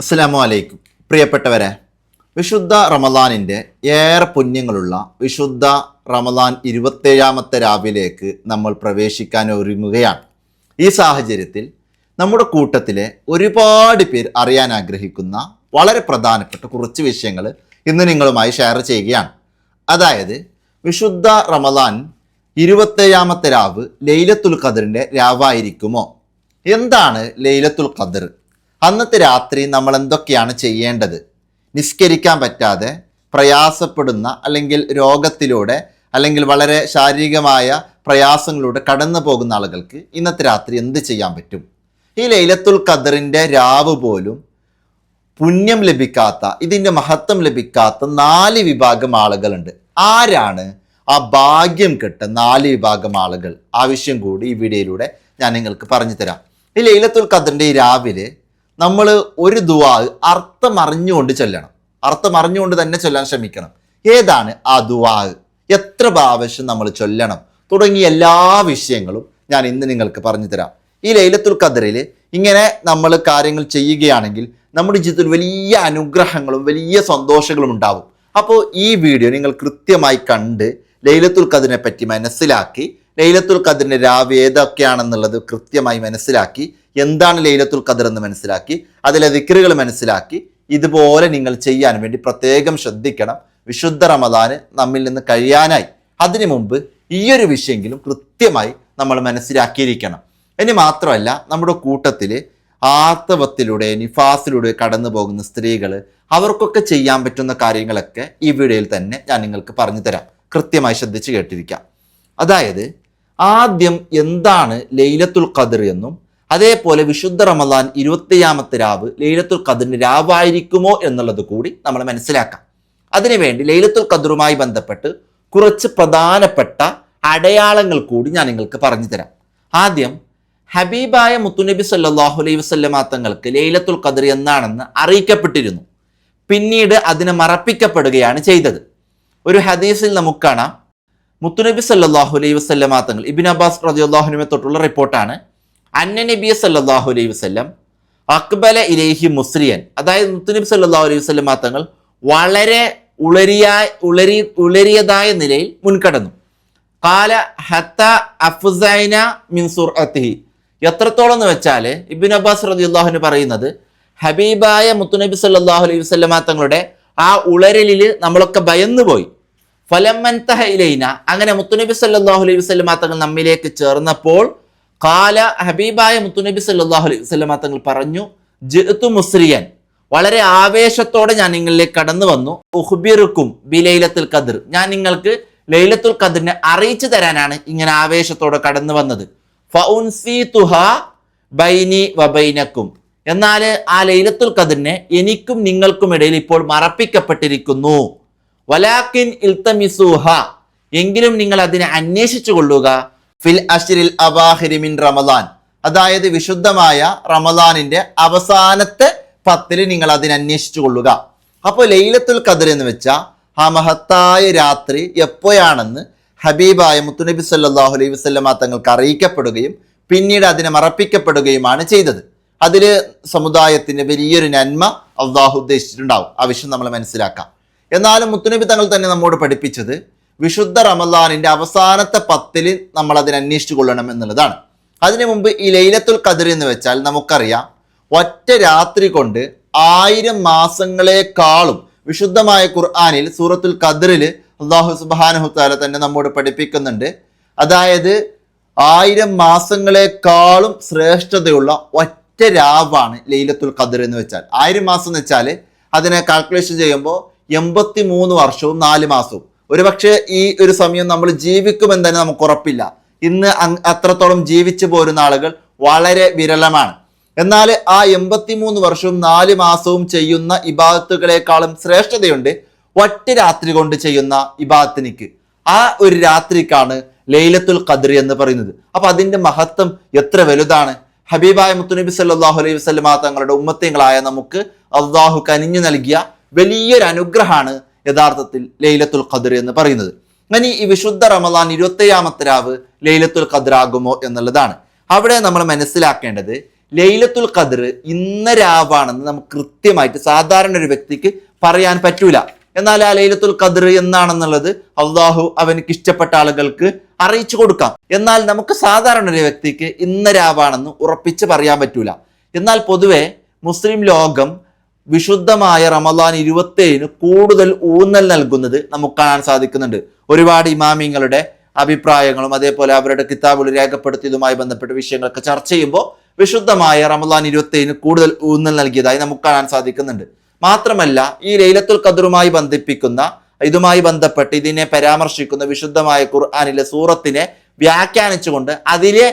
അസ്സലാമു അലൈക്കും പ്രിയപ്പെട്ടവരെ വിശുദ്ധ റമദാനിന്റെ ഏറെ പുണ്യങ്ങളുള്ള വിശുദ്ധ റമദാൻ ഇരുപത്തേഴാമത്തെ രാവിലേക്ക് നമ്മൾ പ്രവേശിക്കാൻ ഒരുങ്ങുകയാണ്. ഈ സാഹചര്യത്തിൽ നമ്മുടെ കൂട്ടത്തിലെ ഒരുപാട് പേർ അറിയാൻ ആഗ്രഹിക്കുന്ന വളരെ പ്രധാനപ്പെട്ട കുറച്ച് വിഷയങ്ങൾ ഇന്ന് നിങ്ങളുമായി ഷെയർ ചെയ്യുകയാണ്. അതായത് വിശുദ്ധ റമദാൻ ഇരുപത്തേഴാമത്തെ രാവ് ലൈലത്തുൽ ഖദറിന്റെ രാവായിരിക്കുമോ? എന്താണ് ലൈലത്തുൽ ഖദർ? അന്നത്തെ രാത്രി നമ്മൾ എന്തൊക്കെയാണ് ചെയ്യേണ്ടത്? നിസ്കരിക്കാൻ പറ്റാതെ പ്രയാസപ്പെടുന്ന അല്ലെങ്കിൽ രോഗത്തിലൂടെ അല്ലെങ്കിൽ വളരെ ശാരീരികമായ പ്രയാസങ്ങളിലൂടെ കടന്നു പോകുന്ന ആളുകൾക്ക് ഇന്നത്തെ രാത്രി എന്ത് ചെയ്യാൻ പറ്റും? ഈ ലൈലത്തുൽ ഖദറിന്റെ രാവ് പോലും പുണ്യം ലഭിക്കാത്ത ഇതിന്റെ മഹത്വം ലഭിക്കാത്ത നാല് വിഭാഗം ആളുകളുണ്ട്. ആരാണ് ആ ഭാഗ്യം കെട്ട നാല് വിഭാഗം ആളുകൾ? ആവശ്യം കൂടി ഈ വീഡിയോയിലൂടെ ഞാൻ നിങ്ങൾക്ക് പറഞ്ഞു തരാം. ഈ ലൈലത്തുൽ ഖദറിന്റെ ഈ രാവിലെ നമ്മൾ ഒരു ദുവാ അർത്ഥം അറിഞ്ഞുകൊണ്ട് ചൊല്ലണം. അർത്ഥം അറിഞ്ഞുകൊണ്ട് തന്നെ ചൊല്ലാൻ ശ്രമിക്കണം. ഏതാണ് ആ ദുവാ എത്ര പ്രാവശ്യം നമ്മൾ ചൊല്ലണം? തുടങ്ങിയ എല്ലാ വിഷയങ്ങളും ഞാൻ ഇന്ന് നിങ്ങൾക്ക് പറഞ്ഞു തരാം. ഈ ലൈലത്തുൽ ഖദറിൽ ഇങ്ങനെ നമ്മൾ കാര്യങ്ങൾ ചെയ്യുകയാണെങ്കിൽ നമ്മുടെ ജീവിതത്തിൽ വലിയ അനുഗ്രഹങ്ങളും വലിയ സന്തോഷങ്ങളും ഉണ്ടാവും. അപ്പോൾ ഈ വീഡിയോ നിങ്ങൾ കൃത്യമായി കണ്ട് ലൈലത്തുൽ ഖദറിനെ പറ്റി മനസ്സിലാക്കി ലൈലത്തുൽ ഖദറിന്റെ രാവ് ഏതൊക്കെയാണെന്നുള്ളത് കൃത്യമായി മനസ്സിലാക്കി എന്താണ് ലൈലത്തുൽ ഖദർ എന്ന് മനസ്സിലാക്കി അതിലെ വിക്രുകൾ മനസ്സിലാക്കി ഇതുപോലെ നിങ്ങൾ ചെയ്യാൻ വേണ്ടി പ്രത്യേകം ശ്രദ്ധിക്കണം. വിശുദ്ധ റമദാന് നമ്മിൽ നിന്ന് കഴിയാനായി. അതിനു മുമ്പ് ഈ ഒരു വിഷയമെങ്കിലും കൃത്യമായി നമ്മൾ മനസ്സിലാക്കിയിരിക്കണം. ഇനി മാത്രമല്ല നമ്മുടെ കൂട്ടത്തിൽ ആർത്തവത്തിലൂടെ നിഫാസിലൂടെ കടന്നു പോകുന്ന സ്ത്രീകൾ അവർക്കൊക്കെ ചെയ്യാൻ പറ്റുന്ന കാര്യങ്ങളൊക്കെ ഈ വീഡിയോയിൽ തന്നെ ഞാൻ നിങ്ങൾക്ക് പറഞ്ഞു തരാം. കൃത്യമായി ശ്രദ്ധിച്ച് കേട്ടിരിക്കാം. അതായത് ആദ്യം എന്താണ് ലൈലത്തുൽ ഖദർ എന്നും അതേപോലെ വിശുദ്ധ റമദാൻ ഇരുപത്തിയാമത്തെ രാവ് ലൈലത്തുൽ ഖദറിന് രാവായിരിക്കുമോ എന്നുള്ളത് കൂടി നമ്മൾ മനസ്സിലാക്കാം. അതിനുവേണ്ടി ലൈലത്തുൽ ഖദറുമായി ബന്ധപ്പെട്ട് കുറച്ച് പ്രധാനപ്പെട്ട അടയാളങ്ങൾ കൂടി ഞാൻ നിങ്ങൾക്ക് പറഞ്ഞു തരാം. ആദ്യം ഹബീബായ മുത്തുനബി സല്ലാഹു അലൈഹി വസ്ലമ തങ്ങൾക്ക് ലൈലത്തുൽ ഖദർ എന്നാണെന്ന് അറിയിക്കപ്പെട്ടിരുന്നു. പിന്നീട് അതിനെ മറപ്പിക്കപ്പെടുകയാണ് ചെയ്തത്. ഒരു ഹദീസിൽ നമുക്ക് കാണാം. മുത്തുനബി സല്ലാഹു അലൈഹി വസ്ലമ തങ്ങൾ ഇബിൻ അബ്ബാസ് റദിയുല്ലാഹുനുമെ തൊട്ടുള്ള റിപ്പോർട്ടാണ്. അന്ന നബി സല്ലാഹു അലൈഹി വസ്ലം അക്ബല ഇലേഹി മുസ്രിയൻ അതായത് മുത്തുനബി സല്ലാഹു അലൈഹി വസ്ലമ തങ്ങൾ വളരെ ഉളരിയ ഉളരി ഉളരിയതായ നിലയിൽ മുൻകടന്നു. കാല ഹത്ത അഫുസൈന മിൻസുർ അത്തിഹി എത്രത്തോളം എന്ന് വെച്ചാൽ ഇബിൻ അബ്ബാസ് റദിയുല്ലാഹുന് പറയുന്നത് ഹബീബായ മുത്തുനബി സല്ലാഹു അലൈഹി വസ്ലമ തങ്ങളുടെ ആ ഉളരലിൽ നമ്മളൊക്കെ ഭയന്നു പോയി ഫലമൻതഹ ഇലൈന. അങ്ങനെ മുത്തുനബി സല്ലാഹു അലൈഹി വസ്ലമ തങ്ങൾ നമ്മിലേക്ക് ചേർന്നപ്പോൾ കാല ഹബീബായ മുത്തുനബി സല്ലാഹു അലൈഹി വസ്ലമ തങ്ങൾ പറഞ്ഞു ജിത്തു മുസ്രിയൻ. വളരെ ആവേശത്തോടെ ഞാൻ നിങ്ങളിലേക്ക് കടന്നു വന്നു. ഉഹ്ബിറുക്കും ബി ലൈലത്തുൽ ഖദർ. ഞാൻ നിങ്ങൾക്ക് ലൈലത്തുൽ ഖദറിനെ അറിയിച്ചു തരാനാണ് ഇങ്ങനെ ആവേശത്തോടെ കടന്നു വന്നത്. ഫൗൻസിതുഹ ബൈനി വബൈനക്കും എന്നാൽ ആ ലൈലത്തുൽ ഖദറിനെ എനിക്കും നിങ്ങൾക്കും ഇടയിൽ ഇപ്പോൾ മറപ്പിക്കപ്പെട്ടിരിക്കുന്നു. വലാക്കിൻ ഇൽത്തമിസൂഹ. എങ്കിലും നിങ്ങൾ അതിനെ അന്വേഷിച്ചു കൊള്ളുക. ഫിൽ അഷിരിൽ അബാഹിരിമിൻ റമദാൻ. അതായത് വിശുദ്ധമായ റമദാനിന്റെ അവസാനത്തെ പത്തിൽ നിങ്ങൾ അതിനെ അന്വേഷിച്ചു കൊള്ളുക. അപ്പോൾ ലൈലത്തുൽ ഖദർ എന്ന് വെച്ചാൽ ആ മഹത്തായ രാത്രി എപ്പോഴാണെന്ന് ഹബീബായ മുത്തുനബി സല്ലാഹു അലൈഹി വസ്ലമ തങ്ങൾക്ക് അറിയിക്കപ്പെടുകയും പിന്നീട് അതിനെ മറപ്പിക്കപ്പെടുകയുമാണ് ചെയ്തത്. അതിൽ സമുദായത്തിന് വലിയൊരു നന്മ അള്ളാഹു ഉദ്ദേശിച്ചിട്ടുണ്ടാവും. ആ വിഷയം നമ്മൾ മനസ്സിലാക്കാം. എന്നാലും മുത്തുനബി തങ്ങൾ തന്നെ നമ്മോട് പഠിപ്പിച്ചത് വിശുദ്ധ റമദാനിന്റെ അവസാനത്തെ പത്തിൽ നമ്മൾ അതിനെ അന്വേഷിച്ചു കൊള്ളണം എന്നുള്ളതാണ്. അതിനു മുമ്പ് ഈ ലൈലത്തുൽ ഖദർ എന്ന് വെച്ചാൽ നമുക്കറിയാം ഒറ്റ രാത്രി കൊണ്ട് ആയിരം മാസങ്ങളെക്കാളും വിശുദ്ധമായ ഖുർആാനിൽ സൂറത്തുൽ ഖദറിൽ അള്ളാഹു സുബാനഹുത്താല തന്നെ നമ്മോട് പഠിപ്പിക്കുന്നുണ്ട്. അതായത് ആയിരം മാസങ്ങളെക്കാളും ശ്രേഷ്ഠതയുള്ള ഒറ്റ രാവാണ് ലൈലത്തുൽ ഖദർ എന്ന് വെച്ചാൽ. ആയിരം മാസം എന്ന് വെച്ചാൽ അതിനെ കാൽക്കുലേഷൻ ചെയ്യുമ്പോൾ എൺപത്തി മൂന്ന് വർഷവും നാല് മാസവും. ഒരുപക്ഷെ ഈ ഒരു സമയം നമ്മൾ ജീവിക്കുമെന്ന് തന്നെ നമുക്ക് ഉറപ്പില്ല. ഇന്ന് അത്രത്തോളം ജീവിച്ചു പോരുന്ന ആളുകൾ വളരെ വിരളമാണ്. എന്നാൽ ആ എൺപത്തി മൂന്ന് വർഷവും നാല് മാസവും ചെയ്യുന്ന ഇബാദത്തുകളെക്കാളും ശ്രേഷ്ഠതയുണ്ട് ഒറ്റ രാത്രി കൊണ്ട് ചെയ്യുന്ന ഇബാദത്തിനിക്ക് ആ ഒരു രാത്രിക്കാണ് ലൈലത്തുൽ ഖദ്ർ എന്ന് പറയുന്നത്. അപ്പൊ അതിന്റെ മഹത്വം എത്ര വലുതാണ്? ഹബീബായ മുത്തുനബി സല്ലാഹു അലൈഹി വസ്ലമ തങ്ങളുടെ ഉമ്മത്തിങ്ങളായ നമുക്ക് അള്ളാഹു കനിഞ്ഞു നൽകിയ വലിയൊരു അനുഗ്രഹമാണ് യഥാർത്ഥത്തിൽ ലൈലത്തുൽ ഖദർ എന്ന് പറയുന്നത്. അങ്ങനെ ഈ വിശുദ്ധ റമദാൻ ഇരുപത്തയ്യാമത്തെ രാവ് ലൈലത്തുൽ ഖദ്ർ ആകുമോ എന്നുള്ളതാണ്. അവിടെ നമ്മൾ മനസ്സിലാക്കേണ്ടത് ലൈലത്തുൽ ഖദർ ഇന്ന രാവാണെന്ന് നമുക്ക് കൃത്യമായിട്ട് സാധാരണ ഒരു വ്യക്തിക്ക് പറയാൻ പറ്റൂല. എന്നാൽ ആ ലൈലത്തുൽ ഖദർ എന്നാണെന്നുള്ളത് അള്ളാഹു അവനക്ക് ഇഷ്ടപ്പെട്ട ആളുകൾക്ക് അറിയിച്ചു കൊടുക്കാം. എന്നാൽ നമുക്ക് സാധാരണ ഒരു വ്യക്തിക്ക് ഇന്ന രാവാണെന്ന് ഉറപ്പിച്ച് പറയാൻ പറ്റൂല. എന്നാൽ പൊതുവെ മുസ്ലിം ലോകം വിശുദ്ധമായ റമദാൻ ഇരുപത്തേഴിന് കൂടുതൽ ഊന്നൽ നൽകുന്നത് നമുക്ക് കാണാൻ സാധിക്കുന്നുണ്ട്. ഒരുപാട് ഇമാമിങ്ങളുടെ അഭിപ്രായങ്ങളും അതേപോലെ അവരുടെ കിതാബുകൾ രേഖപ്പെടുത്തിയതുമായി ബന്ധപ്പെട്ട വിഷയങ്ങളൊക്കെ ചർച്ച ചെയ്യുമ്പോൾ വിശുദ്ധമായ റമദാൻ ഇരുപത്തേഴിന് കൂടുതൽ ഊന്നൽ നൽകിയതായി നമുക്ക് കാണാൻ സാധിക്കുന്നുണ്ട്. മാത്രമല്ല ഈ ലൈലത്തുൽ ഖദറുമായി ബന്ധിപ്പിക്കുന്ന ഇതുമായി ബന്ധപ്പെട്ട് ഇതിനെ പരാമർശിക്കുന്ന വിശുദ്ധമായ ഖുർആാനിലെ സൂറത്തിനെ വ്യാഖ്യാനിച്ചുകൊണ്ട് അതിലെ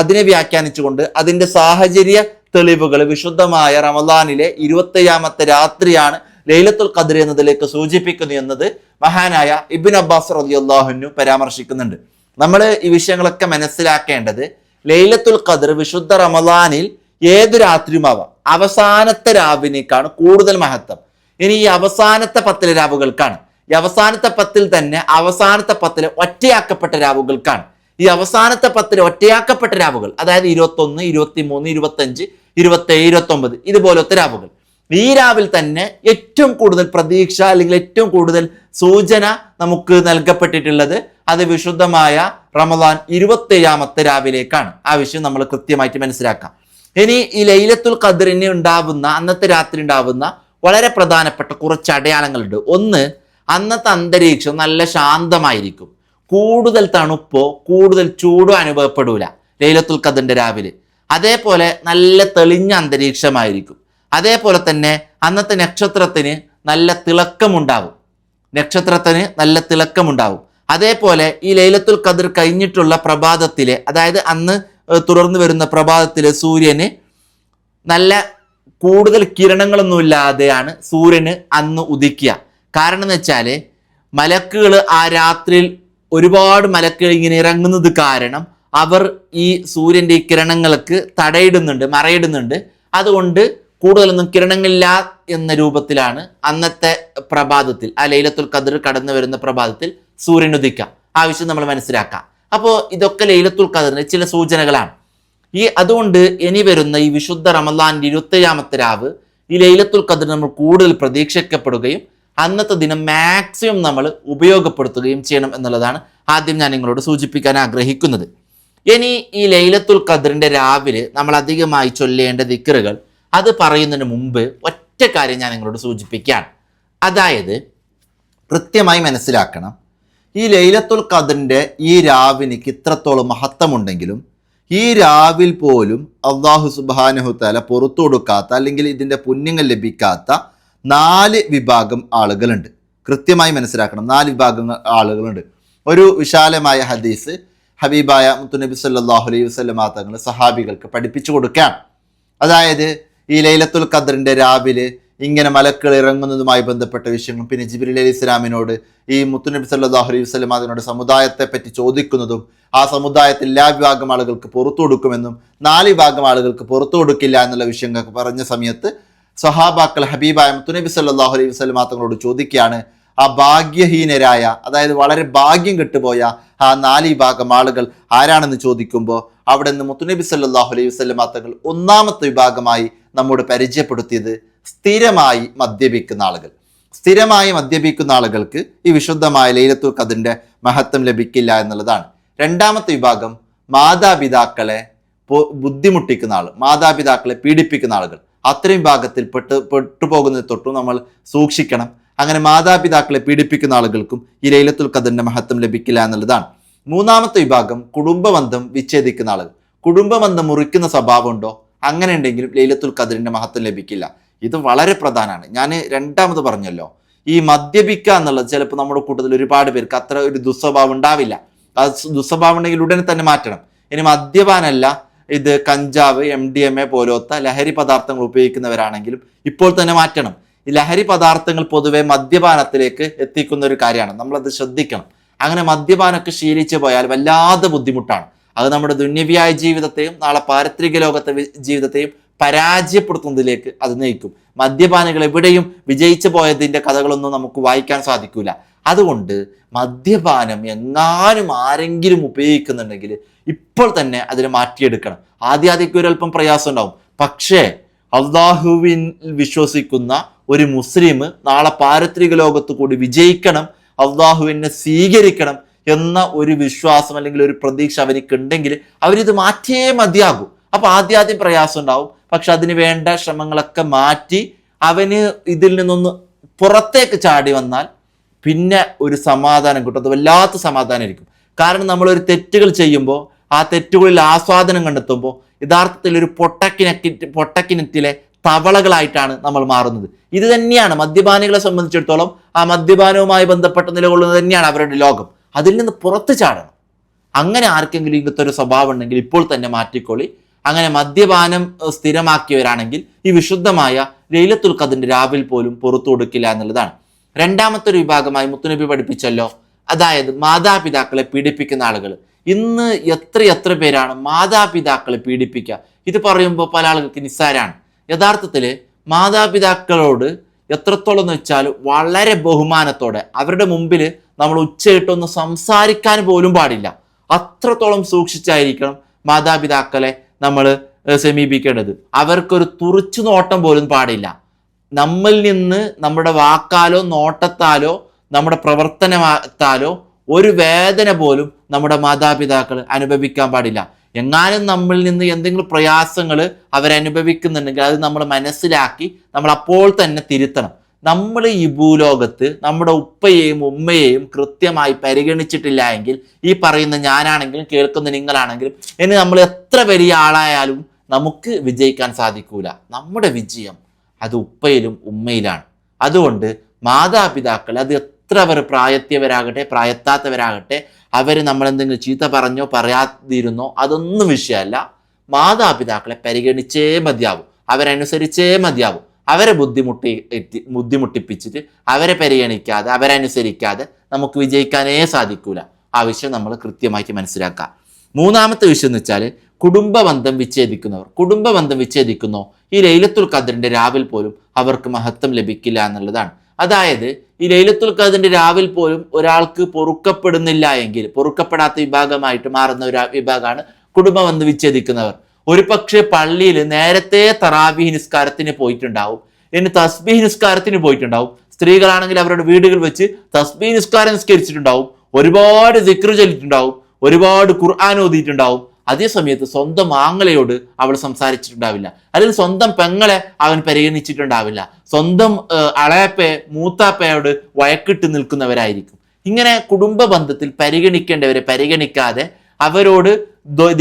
അതിനെ വ്യാഖ്യാനിച്ചുകൊണ്ട് അതിന്റെ സാഹചര്യ തെളിവുകൾ വിശുദ്ധമായ റമദാനിലെ ഇരുപത്തയ്യാമത്തെ രാത്രിയാണ് ലൈലത്തുൽ ഖദർ എന്നതിലേക്ക് സൂചിപ്പിക്കുന്നു എന്നത് മഹാനായ ഇബിൻ അബ്ബാസ് റളിയല്ലാഹുവിനു പരാമർശിക്കുന്നുണ്ട്. നമ്മൾ ഈ വിഷയങ്ങളൊക്കെ മനസ്സിലാക്കേണ്ടത് ലൈലത്തുൽ ഖദർ വിശുദ്ധ റമദാനിൽ ഏതു രാത്രിയുമാവാം? അവസാനത്തെ രാവിനേക്കാണ് കൂടുതൽ മഹത്വം. ഇനി ഈ അവസാനത്തെ പത്തിലെ രാവുകൾക്കാണ്. ഈ അവസാനത്തെ പത്തിൽ തന്നെ അവസാനത്തെ പത്തിലെ ഒറ്റയാക്കപ്പെട്ട രാവുകൾക്കാണ്. ഈ അവസാനത്തെ പത്തിൽ ഒറ്റയാക്കപ്പെട്ട രാവുകൾ അതായത് ഇരുപത്തൊന്ന് ഇരുപത്തി മൂന്ന് ഇരുപത്തഞ്ച് ഇരുപത്തേഴ് ഇരുപത്തി ഒമ്പത് ഇതുപോലത്തെ രാവുകൾ. ഈ രാവിൽ തന്നെ ഏറ്റവും കൂടുതൽ പ്രതീക്ഷ അല്ലെങ്കിൽ ഏറ്റവും കൂടുതൽ സൂചന നമുക്ക് നൽകപ്പെട്ടിട്ടുള്ളത് അത് വിശുദ്ധമായ റമദാൻ ഇരുപത്തേഴാമത്തെ രാവിലേക്കാണ്. ആ വിഷയം നമ്മൾ കൃത്യമായിട്ട് മനസ്സിലാക്കാം. ഇനി ഈ ലൈലത്തുൽ ഖദറിന് ഉണ്ടാവുന്ന അന്നത്തെ രാത്രി ഉണ്ടാവുന്ന വളരെ പ്രധാനപ്പെട്ട കുറച്ച് അടയാളങ്ങളുണ്ട്. ഒന്ന് അന്നത്തെ അന്തരീക്ഷം നല്ല ശാന്തമായിരിക്കും. കൂടുതൽ തണുപ്പോ കൂടുതൽ ചൂടോ അനുഭവപ്പെടൂല ലൈലത്തുൽ കദറിന്റെ രാവിലെ. അതേപോലെ നല്ല തെളിഞ്ഞ അന്തരീക്ഷമായിരിക്കും. അതേപോലെ തന്നെ അന്നത്തെ നക്ഷത്രത്തിന് നല്ല തിളക്കമുണ്ടാവും. നക്ഷത്രത്തിന് നല്ല തിളക്കമുണ്ടാവും. അതേപോലെ ഈ ലൈലത്തുൽ ഖദർ കഴിഞ്ഞിട്ടുള്ള പ്രഭാതത്തിലെ അതായത് അന്ന് തുടർന്നു വരുന്ന പ്രഭാതത്തിലെ സൂര്യന് നല്ല കൂടുതൽ കിരണങ്ങളൊന്നുമില്ലാതെയാണ് സൂര്യന് അന്ന് ഉദിക്കുക. കാരണം എന്ന് വെച്ചാൽ മലക്കുകൾ ആ രാത്രിയിൽ ഒരുപാട് മലക്കുകൾ ഇങ്ങനെ ഇറങ്ങുന്നത് കാരണം അവർ ഈ സൂര്യന്റെ ഈ കിരണങ്ങൾക്ക് തടയിടുന്നുണ്ട് മറയിടുന്നുണ്ട്. അതുകൊണ്ട് കൂടുതലൊന്നും കിരണങ്ങളില്ല എന്ന രൂപത്തിലാണ് അന്നത്തെ പ്രഭാതത്തിൽ ആ ലൈലത്തുൽ ഖദർ കടന്നു വരുന്ന പ്രഭാതത്തിൽ സൂര്യൻ ഉദിക്കാം ആവശ്യം നമ്മൾ മനസ്സിലാക്കാം. അപ്പോൾ ഇതൊക്കെ ലൈലത്തുൽ ഖദറിന് ചില സൂചനകളാണ്. ഈ അതുകൊണ്ട് ഇനി വരുന്ന ഈ വിശുദ്ധ റമദാന്റെ ഇരുപത്തേഴാമത്തെ രാവ് ഈ ലൈലത്തുൽ ഖദർ നമ്മൾ കൂടുതൽ പ്രതീക്ഷിക്കപ്പെടുകയും അന്നത്തെ ദിനം മാക്സിമം നമ്മൾ ഉപയോഗപ്പെടുത്തുകയും ചെയ്യണം എന്നുള്ളതാണ് ആദ്യം ഞാൻ നിങ്ങളോട് സൂചിപ്പിക്കാൻ ആഗ്രഹിക്കുന്നത്. ഇനി ഈ ലൈലത്തുൽ ഖദറിന്റെ രാവിലെ നമ്മൾ അധികമായി ചൊല്ലേണ്ട ദിക്കറുകൾ അത് പറയുന്നതിന് മുമ്പ് ഒറ്റ കാര്യം ഞാൻ നിങ്ങളോട് സൂചിപ്പിക്കുകയാണ്. അതായത് കൃത്യമായി മനസ്സിലാക്കണം. ഈ ലൈലത്തുൽ ഖദറിന്റെ ഈ രാവിനിക്ക് ഇത്രത്തോളം മഹത്വമുണ്ടെങ്കിലും ഈ രാവിൽ പോലും അള്ളാഹു സുബാനഹുത്താല തല പുറത്തു കൊടുക്കാത്ത അല്ലെങ്കിൽ ഇതിന്റെ പുണ്യങ്ങൾ ലഭിക്കാത്ത നാല് വിഭാഗം ആളുകളുണ്ട്. കൃത്യമായി മനസ്സിലാക്കണം നാല് വിഭാഗം ആളുകളുണ്ട്. ഒരു വിശാലമായ ഹദീസ് ഹബീബായ മുത്തുനബി സല്ലാഹു അലൈഹി വസ്ലമാ തങ്ങൾ സഹാബികൾക്ക് പഠിപ്പിച്ചു കൊടുക്കാം അതായത് ഈ ലൈലത്തുൽ ഖദറിന്റെ രാവിലെ ഇങ്ങനെ മലക്കൾ ഇറങ്ങുന്നതുമായി ബന്ധപ്പെട്ട വിഷയങ്ങളും പിന്നെ ജിബിലി അലി ഇസ്ലാമിനോട് ഈ മുത്തുനബി സല്ലാഹു അലൈഹി വസ്ലം അതിനോട് സമുദായത്തെ പറ്റി ചോദിക്കുന്നതും ആ സമുദായത്തിൽ എല്ലാ വിഭാഗം ആളുകൾക്ക് പുറത്തു കൊടുക്കുമെന്നും നാല് വിഭാഗം ആളുകൾക്ക് പുറത്തു കൊടുക്കില്ല എന്നുള്ള വിഷയങ്ങൾ പറഞ്ഞ സമയത്ത് സഹാബാക്കൾ ഹബീബായ മുത്തുനബി സല്ലാഹു അലൈഹി വസ്ലം തങ്ങളോട് ചോദിക്കുകയാണ് ആ ഭാഗ്യഹീനരായ അതായത് വളരെ ഭാഗ്യം കെട്ടുപോയ ആ നാല് വിഭാഗം ആളുകൾ ആരാണെന്ന് ചോദിക്കുമ്പോൾ അവിടെ നിന്ന് മുത്തുനബി സല്ലാഹു അലൈഹി വസ്ലം തങ്ങൾ ഒന്നാമത്തെ വിഭാഗമായി നമ്മോട് പരിചയപ്പെടുത്തിയത് സ്ഥിരമായി മദ്യപിക്കുന്ന ആളുകൾ. സ്ഥിരമായി മദ്യപിക്കുന്ന ആളുകൾക്ക് ഈ വിശുദ്ധമായ ലൈലത്തു ഖദറിന്റെ മഹത്വം ലഭിക്കില്ല എന്നുള്ളതാണ്. രണ്ടാമത്തെ വിഭാഗം മാതാപിതാക്കളെ ബുദ്ധിമുട്ടിക്കുന്ന ആൾ മാതാപിതാക്കളെ പീഡിപ്പിക്കുന്ന ആളുകൾ. അത്രയും ഭാഗത്തിൽ പെട്ട് പെട്ടുപോകുന്നത് തൊട്ടും നമ്മൾ സൂക്ഷിക്കണം. അങ്ങനെ മാതാപിതാക്കളെ പീഡിപ്പിക്കുന്ന ആളുകൾക്കും ഈ ലൈലത്തുൽ ഖദറിന്റെ മഹത്വം ലഭിക്കില്ല എന്നുള്ളതാണ്. മൂന്നാമത്തെ വിഭാഗം കുടുംബബന്ധം വിച്ഛേദിക്കുന്ന ആളുകൾ. കുടുംബബന്ധം മുറിക്കുന്ന സ്വഭാവമുണ്ടോ അങ്ങനെ ഉണ്ടെങ്കിലും ലൈലത്തുൽ ഖദറിന്റെ മഹത്വം ലഭിക്കില്ല. ഇത് വളരെ പ്രധാനമാണ്. ഞാൻ രണ്ടാമത് പറഞ്ഞല്ലോ. ഈ മദ്യപിക്കുക എന്നുള്ളത് ചിലപ്പോൾ നമ്മുടെ കൂട്ടത്തിൽ ഒരുപാട് പേർക്ക് അത്ര ഒരു ദുസ്വഭാവം ഉണ്ടാവില്ല. ആ ദുസ്വഭാവം ഉണ്ടെങ്കിൽ ഉടനെ തന്നെ മാറ്റണം. ഇനി മദ്യപാനല്ല ഇത് കഞ്ചാവ് എം ഡി എം എ പോലത്തെ ലഹരി പദാർത്ഥങ്ങൾ ഉപയോഗിക്കുന്നവരാണെങ്കിലും ഇപ്പോൾ തന്നെ മാറ്റണം. ഈ ലഹരി പദാർത്ഥങ്ങൾ പൊതുവെ മദ്യപാനത്തിലേക്ക് എത്തിക്കുന്ന ഒരു കാര്യമാണ്. നമ്മളത് ശ്രദ്ധിക്കണം. അങ്ങനെ മദ്യപാനമൊക്കെ ശീലിച്ചു പോയാൽ വല്ലാതെ ബുദ്ധിമുട്ടാണ്. അത് നമ്മുടെ ദുന്യവ്യായ ജീവിതത്തെയും നാളെ പാരിത്രിക ലോകത്തെ ജീവിതത്തെയും പരാജയപ്പെടുത്തുന്നതിലേക്ക് അത് നയിക്കും. മദ്യപാനികൾ എവിടെയും വിജയിച്ചു പോയതിന്റെ കഥകളൊന്നും നമുക്ക് വായിക്കാൻ സാധിക്കൂല. അതുകൊണ്ട് മദ്യപാനം എങ്ങാനും ആരെങ്കിലും ഉപയോഗിക്കുന്നുണ്ടെങ്കിൽ ഇപ്പോൾ തന്നെ അതിനെ മാറ്റിയെടുക്കണം. ആദ്യ ആദ്യമൊക്കെ ഒരല്പം പ്രയാസം ഉണ്ടാവും. പക്ഷേ അള്ളാഹുവിൻ വിശ്വസിക്കുന്ന ഒരു മുസ്ലിം നാളെ പാരത്രിക ലോകത്ത് കൂടി വിജയിക്കണം അള്ളാഹുവിനെ സ്വീകരിക്കണം എന്ന ഒരു വിശ്വാസം അല്ലെങ്കിൽ ഒരു പ്രതീക്ഷ അവർക്ക് ഉണ്ടെങ്കിൽ അവരിത് മാറ്റിയേ മതിയാകും. അപ്പൊ ആദ്യാദ്യം ആദ്യം പ്രയാസം ഉണ്ടാവും. പക്ഷെ അതിന് വേണ്ട ശ്രമങ്ങളൊക്കെ മാറ്റി അവന് ഇതിൽ നിന്നൊന്ന് പുറത്തേക്ക് ചാടി വന്നാൽ പിന്നെ ഒരു സമാധാനം കിട്ടും. അത് വല്ലാത്ത സമാധാനമായിരിക്കും. കാരണം നമ്മളൊരു തെറ്റുകൾ ചെയ്യുമ്പോൾ ആ തെറ്റുകളിൽ ആസ്വാദനം കണ്ടെത്തുമ്പോൾ യഥാർത്ഥത്തിൽ ഒരു പൊട്ടക്കിനക്കി പൊട്ടക്കിനറ്റിലെ തവളകളായിട്ടാണ് നമ്മൾ മാറുന്നത്. ഇത് തന്നെയാണ് മദ്യപാനികളെ സംബന്ധിച്ചിടത്തോളം ആ മദ്യപാനവുമായി ബന്ധപ്പെട്ട് നിലകൊള്ളുന്നത് തന്നെയാണ് അവരുടെ ലോകം. അതിൽ നിന്ന് പുറത്തു ചാടണം. അങ്ങനെ ആർക്കെങ്കിലും ഇങ്ങനത്തെ ഒരു സ്വഭാവം ഉണ്ടെങ്കിൽ ഇപ്പോൾ തന്നെ മാറ്റിക്കൊള്ളി അങ്ങനെ മദ്യപാനം സ്ഥിരമാക്കിയവരാണെങ്കിൽ ഈ വിശുദ്ധമായ ലൈലത്തുൽ ഖദറിന്റെ രാവിൽ പോലും പുറത്തു കൊടുക്കില്ല എന്നുള്ളതാണ്. രണ്ടാമത്തെ ഒരു വിഭാഗമായി മുത്തുനബി പഠിപ്പിച്ചല്ലോ. അതായത് മാതാപിതാക്കളെ പീഡിപ്പിക്കുന്ന ആളുകൾ ഇന്ന് എത്ര എത്ര പേരാണ് മാതാപിതാക്കളെ പീഡിപ്പിക്കുക? ഇത് പറയുമ്പോൾ പല ആളുകൾക്ക് നിസ്സാരാണ്. യഥാർത്ഥത്തിൽ മാതാപിതാക്കളോട് എത്രത്തോളം എന്ന് വെച്ചാൽ വളരെ ബഹുമാനത്തോടെ അവരുടെ മുമ്പിൽ നമ്മൾ ഉച്ചയിട്ടൊന്ന് സംസാരിക്കാൻ പോലും പാടില്ല. അത്രത്തോളം സൂക്ഷിച്ചായിരിക്കണം മാതാപിതാക്കളെ നമ്മൾ സമീപിക്കേണ്ടത്. അവർക്കൊരു തുറച്ചു നോട്ടം പോലും പാടില്ല. നമ്മിൽ നിന്ന് നമ്മുടെ വാക്കാലോ നോട്ടത്താലോ നമ്മുടെ പ്രവർത്തനത്താലോ ഒരു വേദന പോലും നമ്മുടെ മാതാപിതാക്കൾ അനുഭവിക്കാൻ പാടില്ല. എങ്ങാനും നമ്മിൽ നിന്ന് എന്തെങ്കിലും പ്രയാസങ്ങൾ അവരനുഭവിക്കുന്നുണ്ടെങ്കിൽ അത് നമ്മൾ മനസ്സിലാക്കി നമ്മൾ അപ്പോൾ തന്നെ തിരുത്തണം. നമ്മൾ ഈ ഭൂലോകത്ത് നമ്മുടെ ഉപ്പയെയും ഉമ്മയെയും കൃത്യമായി പരിഗണിച്ചിട്ടില്ല എങ്കിൽ ഈ പറയുന്ന ഞാനാണെങ്കിലും കേൾക്കുന്ന നിങ്ങളാണെങ്കിലും ഇനി നമ്മൾ എത്ര വലിയ ആളായാലും നമുക്ക് വിജയിക്കാൻ സാധിക്കൂല. നമ്മുടെ വിജയം അത് ഉപ്പയിലും ഉമ്മയിലാണ്. അതുകൊണ്ട് മാതാപിതാക്കൾ അത് എത്ര അവർ പ്രായത്തിയവരാകട്ടെ പ്രായത്താത്തവരാകട്ടെ അവർ നമ്മളെന്തെങ്കിലും ചീത്ത പറഞ്ഞോ പറയാതിരുന്നോ അതൊന്നും വിഷയമല്ല. മാതാപിതാക്കളെ പരിഗണിച്ചേ മതിയാവും. അവരനുസരിച്ചേ മതിയാവും. അവരെ ബുദ്ധിമുട്ടി ബുദ്ധിമുട്ടിപ്പിച്ചിട്ട് അവരെ പരിഗണിക്കാതെ അവരനുസരിക്കാതെ നമുക്ക് വിജയിക്കാനേ സാധിക്കൂല. ആ വിഷയം നമ്മൾ കൃത്യമായിട്ട് മനസ്സിലാക്കുക. മൂന്നാമത്തെ വിഷയം എന്ന് വെച്ചാൽ കുടുംബ ബന്ധം വിച്ഛേദിക്കുന്നവർ. കുടുംബ ബന്ധം വിച്ഛേദിക്കുന്നോ? ഈ ലൈലത്തുൽ ഖദറിന്റെ രാവിൽ പോലും അവർക്ക് മഹത്വം ലഭിക്കില്ല എന്നുള്ളതാണ്. അതായത് ഈ ലൈലത്തുൽ ഖദറിന്റെ രാവിൽ പോലും ഒരാൾക്ക് പൊറുക്കപ്പെടുന്നില്ല എങ്കിൽ പൊറുക്കപ്പെടാത്ത വിഭാഗമായിട്ട് മാറുന്ന ഒരു വിഭാഗമാണ് കുടുംബം വന്ന് വിച്ഛേദിക്കുന്നവർ. ഒരു പക്ഷേ പള്ളിയിൽ നേരത്തെ തറാവി നിസ്കാരത്തിന് പോയിട്ടുണ്ടാവും. ഇനി തസ്ബി നിസ്കാരത്തിന് പോയിട്ടുണ്ടാവും. സ്ത്രീകളാണെങ്കിൽ അവരുടെ വീടുകൾ വെച്ച് തസ്ബി നിസ്കാരം നിസ്കരിച്ചിട്ടുണ്ടാവും. ഒരുപാട് ദിക്ർ ചൊല്ലിയിട്ടുണ്ടാവും. ഒരുപാട് ഖുർആൻ ഓതിയിട്ടുണ്ടാവും. അതേ സമയത്ത് സ്വന്തം ആങ്ങളയോട് അവൾ സംസാരിച്ചിട്ടുണ്ടാവില്ല. അല്ലെങ്കിൽ സ്വന്തം പെങ്ങളെ അവൻ പരിഗണിച്ചിട്ടുണ്ടാവില്ല. സ്വന്തം അളയപ്പയെ മൂത്താപ്പയോട് വഴക്കിട്ട് നിൽക്കുന്നവരായിരിക്കും. ഇങ്ങനെ കുടുംബ ബന്ധത്തിൽ പരിഗണിക്കേണ്ടവരെ പരിഗണിക്കാതെ അവരോട്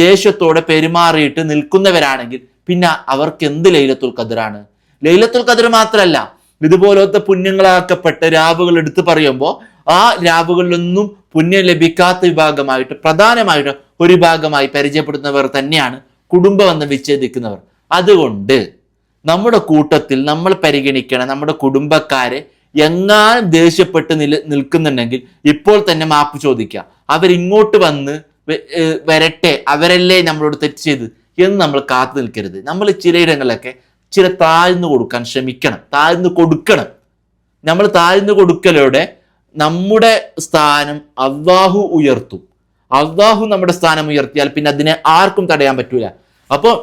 ദേഷ്യത്തോടെ പെരുമാറിയിട്ട് നിൽക്കുന്നവരാണെങ്കിൽ പിന്നെ അവർക്ക് എന്ത് ലൈലത്തുൽ കതിറാണ് ലൈലത്തുൽ കതിർ മാത്രമല്ല ഇതുപോലത്തെ പുണ്യങ്ങളാക്കപ്പെട്ട രാവുകൾ എടുത്തു പറയുമ്പോൾ ആ രാവുകളിലൊന്നും പുണ്യം ലഭിക്കാത്ത വിഭാഗമായിട്ട് പ്രധാനമായിട്ട് ഒരു ഭാഗമായി പരിചയപ്പെടുന്നവർ തന്നെയാണ് കുടുംബബന്ധം വിച്ഛേദിക്കുന്നവർ. അതുകൊണ്ട് നമ്മുടെ കൂട്ടത്തിൽ നമ്മൾ പരിഗണിക്കണം നമ്മുടെ കുടുംബക്കാരെ എങ്ങാനും ദേഷ്യപ്പെട്ട് നില നിൽക്കുന്നുണ്ടെങ്കിൽ ഇപ്പോൾ തന്നെ മാപ്പ് ചോദിക്കുക. അവരിങ്ങോട്ട് വന്ന് വരട്ടെ അവരല്ലേ നമ്മളോട് തെറ്റ് ചെയ്ത് എന്ന് നമ്മൾ കാത്തു നിൽക്കരുത്. നമ്മൾ ചിലയിടങ്ങളിലൊക്കെ ചില താഴ്ന്നു കൊടുക്കാൻ ശ്രമിക്കണം താഴ്ന്നു കൊടുക്കണം. നമ്മൾ താഴ്ന്നു കൊടുക്കലോടെ നമ്മുടെ സ്ഥാനം അള്ളാഹു ഉയർത്തും. അള്ളാഹു നമ്മുടെ സ്ഥാനം ഉയർത്തിയാൽ പിന്നെ അതിനെ ആർക്കും തടയാൻ പറ്റൂല. അപ്പോൾ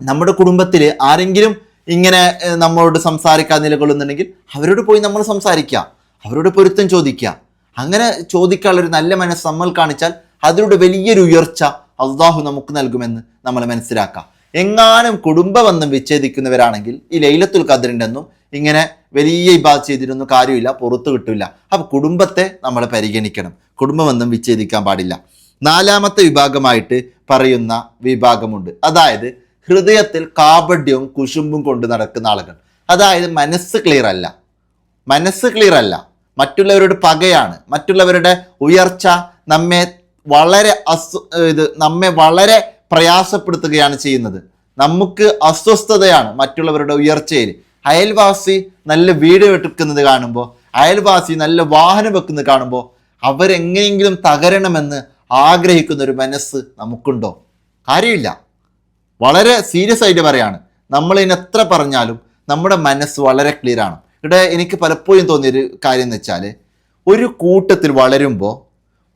നമ്മുടെ കുടുംബത്തിൽ ആരെങ്കിലും ഇങ്ങനെ നമ്മളോട് സംസാരിക്കാൻ നിലകൊള്ളുന്നുണ്ടെങ്കിൽ അവരോട് പോയി നമ്മൾ സംസാരിക്കുക അവരോട് പൊരുത്തം ചോദിക്കുക അങ്ങനെ ചോദിക്കാനുള്ള ഒരു നല്ല മനസ്സ് നമ്മൾ കാണിച്ചാൽ അതിലൂടെ വലിയൊരു ഉയർച്ച അള്ളാഹു നമുക്ക് നൽകുമെന്ന് നമ്മൾ മനസ്സിലാക്കാം. എങ്ങാനും കുടുംബബന്ധം വിച്ഛേദിക്കുന്നവരാണെങ്കിൽ ഈ ലൈലത്തുൽ കദറിന്റെന്നും ഇങ്ങനെ വലിയ ഇബാദ് ചെയ്തിട്ടൊന്നും കാര്യമില്ല പുറത്തു കിട്ടില്ല അപ്പോൾ കുടുംബത്തെ നമ്മൾ പരിഗണിക്കണം. കുടുംബ ബന്ധം വിച്ഛേദിക്കാൻ പാടില്ല. നാലാമത്തെ വിഭാഗമായിട്ട് പറയുന്ന വിഭാഗമുണ്ട്. അതായത് ഹൃദയത്തിൽ കാപഡ്യവും കുശുമ്പും കൊണ്ട് നടക്കുന്ന ആളുകൾ. അതായത് മനസ്സ് ക്ലിയർ അല്ല. മനസ്സ് ക്ലിയർ അല്ല. മറ്റുള്ളവരുടെ പകയാണ്. മറ്റുള്ളവരുടെ ഉയർച്ച നമ്മെ വളരെ അസ്വ ഇത് നമ്മെ വളരെ പ്രയാസപ്പെടുത്തുകയാണ് ചെയ്യുന്നത്. നമുക്ക് അസ്വസ്ഥതയാണ് മറ്റുള്ളവരുടെ ഉയർച്ചയിൽ. അയൽവാസി നല്ല വീട് വെട്ടിക്കുന്നത് കാണുമ്പോൾ അയൽവാസി നല്ല വാഹനം വെക്കുന്നത് കാണുമ്പോൾ അവരെങ്ങനെയെങ്കിലും തകരണമെന്ന് ആഗ്രഹിക്കുന്ന ഒരു മനസ്സ് നമുക്കുണ്ടോ? കാര്യമില്ല. വളരെ സീരിയസ് ആയിട്ട് പറയാണ്. നമ്മൾ ഇതിന് എത്ര പറഞ്ഞാലും നമ്മുടെ മനസ്സ് വളരെ ക്ലിയർ ആണ്. ഇവിടെ എനിക്ക് പലപ്പോഴും തോന്നിയൊരു കാര്യം എന്ന് വെച്ചാൽ ഒരു കൂട്ടത്തിൽ വളരുമ്പോൾ